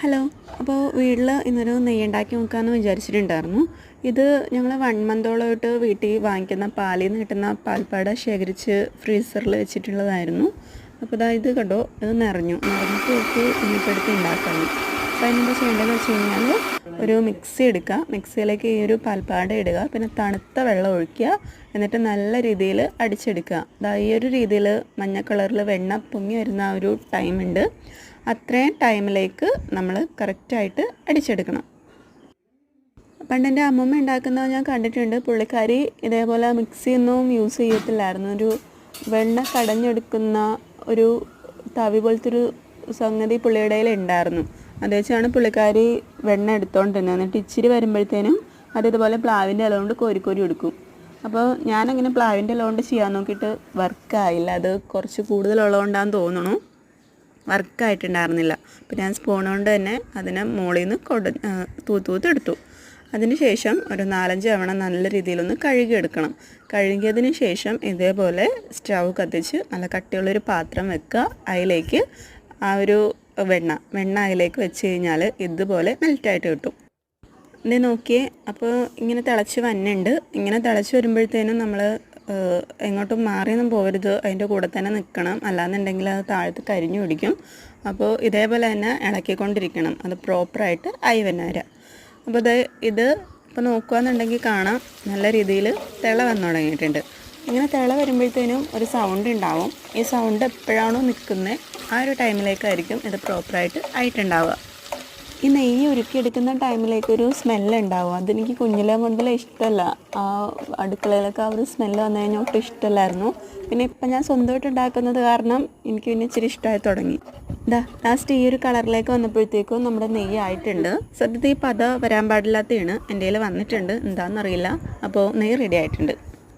Hello. അപ്പോൾ വീട്ടിൽ ഇന്നൊരു നെയ്യ് ഉണ്ടാക്കി നോക്കാമെന്ന് വിചാരിച്ചിട്ടുണ്ടായിരുന്നു. ഇത് ഞങ്ങൾ വൺ മന്തോളമായിട്ട് വീട്ടിൽ വാങ്ങിക്കുന്ന പാലിൽ നിന്ന് കിട്ടുന്ന പാൽപ്പാട ശേഖരിച്ച് ഫ്രീസറിൽ വെച്ചിട്ടുള്ളതായിരുന്നു. അപ്പോൾ ഇതാ ഇത് കണ്ടോ ഇത് നിറഞ്ഞു. നിറഞ്ഞിട്ട് നോക്കി ഇനിയിപ്പോൾ എടുത്ത് അപ്പോൾ അതിനെന്താ ചെയ്യേണ്ടതെന്ന് വെച്ച് കഴിഞ്ഞാൽ ഒരു മിക്സി എടുക്കുക മിക്സിയിലേക്ക് ഈ ഒരു പാൽപ്പാട ഇടുക. പിന്നെ തണുത്ത വെള്ളം ഒഴിക്കുക. എന്നിട്ട് നല്ല രീതിയിൽ അടിച്ചെടുക്കുക. അതാ ഈ ഒരു രീതിയിൽ മഞ്ഞ കളറിൽ വെണ്ണ പൊങ്ങി വരുന്ന ആ ഒരു ടൈമുണ്ട് അത്രയും ടൈമിലേക്ക് നമ്മൾ കറക്റ്റായിട്ട് അടിച്ചെടുക്കണം. പണ്ട് എന്റെ അമ്മമ്മ ഉണ്ടാക്കുന്നത് ഞാൻ കണ്ടിട്ടുണ്ട്. പുള്ളിക്കാരി ഇതേപോലെ മിക്സിയൊന്നും യൂസ് ചെയ്യത്തില്ലായിരുന്നു. ഒരു വെണ്ണ കടഞ്ഞെടുക്കുന്ന ഒരു തവി പോലത്തെ ഒരു സംഗതി പുള്ളിയുടെ ഉണ്ടായിരുന്നു അത് വെച്ചാണ് പുള്ളിക്കാരി വെണ്ണ എടുത്തോണ്ടിരുന്നത് എന്നിട്ട് ഇച്ചിരി വരുമ്പോഴത്തേനും അതേപോലെ പ്ലാവിന്റെ ഇല കൊണ്ട് കോരി കോരി എടുക്കും. അപ്പോൾ ഞാനങ്ങനെ പ്ലാവിന്റെ ഇല കൊണ്ട് ചെയ്യാൻ നോക്കിയിട്ട് വർക്കായില്ല. അത് കുറച്ച് കൂടുതലുള്ളതുകൊണ്ടാന്ന് തോന്നുന്നു വർക്കായിട്ടുണ്ടായിരുന്നില്ല. അപ്പോൾ ഞാൻ സ്പൂൺ കൊണ്ട് തന്നെ അതിനെ മുകളിൽ നിന്ന് കൊട തൂത്ത് തൂത്ത് എടുത്തു. അതിന് ശേഷം ഒരു നാലഞ്ച് തവണ നല്ല രീതിയിലൊന്ന് കഴുകിയെടുക്കണം. കഴുകിയതിന് ശേഷം ഇതേപോലെ സ്റ്റൗ കത്തിച്ച് നല്ല കട്ടിയുള്ളൊരു പാത്രം വെക്കുക. അതിലേക്ക് ആ ഒരു വെണ്ണ വെണ്ണ അതിലേക്ക് വെച്ച് കഴിഞ്ഞാൽ ഇതുപോലെ മെൽറ്റായിട്ട് കിട്ടും. ഇത് നോക്കിയേ അപ്പോൾ ഇങ്ങനെ തിളച്ച് വന്നുണ്ട് ഇങ്ങനെ തിളച്ച് വരുമ്പോഴത്തേനും നമ്മൾ എങ്ങോട്ടും മാറിയൊന്നും പോകരുത്. അതിന്റെ കൂടെ തന്നെ നിൽക്കണം. അല്ലാന്നുണ്ടെങ്കിൽ അത് താഴത്ത് കരിഞ്ഞു പിടിക്കും. അപ്പോൾ ഇതേപോലെ തന്നെ ഇളക്കിക്കൊണ്ടിരിക്കണം. അത് പ്രോപ്പറായിട്ട് ആയി വരാം അപ്പോൾ ഇത് ഇത് ഇപ്പോൾ നോക്കുകയെന്നുണ്ടെങ്കിൽ കാണാം. നല്ല രീതിയിൽ തിള വന്നു തുടങ്ങിയിട്ടുണ്ട്. ഇങ്ങനെ തിള വരുമ്പോഴത്തേനും ഒരു സൗണ്ട് ഉണ്ടാവും. ഈ സൗണ്ട് എപ്പോഴാണോ നിൽക്കുന്നത് ആ ഒരു ടൈമിലേക്കായിരിക്കും ഇത് പ്രോപ്പറായിട്ട് ആയിട്ടുണ്ടാവുക. ഈ നെയ്യ് ഉരുക്കിയെടുക്കുന്ന ടൈമിലേക്ക് ഒരു സ്മെല്ല് ഉണ്ടാവും അതെനിക്ക് കുഞ്ഞിലെ മുതലേ ഇഷ്ടമല്ല. ആ അടുക്കളയിലൊക്കെ ആ ഒരു സ്മെല്ല് വന്നു കഴിഞ്ഞാൽ ഒട്ടും ഇഷ്ടമല്ലായിരുന്നു. പിന്നെ ഇപ്പം ഞാൻ സ്വന്തമായിട്ട് ഉണ്ടാക്കുന്നത് കാരണം എനിക്ക് പിന്നെ ഇച്ചിരി ഇഷ്ടമായി തുടങ്ങി. ഇതാ ലാസ്റ്റ് ഈ ഒരു കളറിലേക്ക് വന്നപ്പോഴത്തേക്കും നമ്മുടെ നെയ്യ് ആയിട്ടുണ്ട്. സത്യത്തിൽ ഈ പത വരാൻ പാടില്ലാത്തതാണ് എന്റെ കയ്യിൽ വന്നിട്ടുണ്ട്. എന്താണെന്നറിയില്ല. അപ്പോൾ നെയ്യ് റെഡി ആയിട്ടുണ്ട്.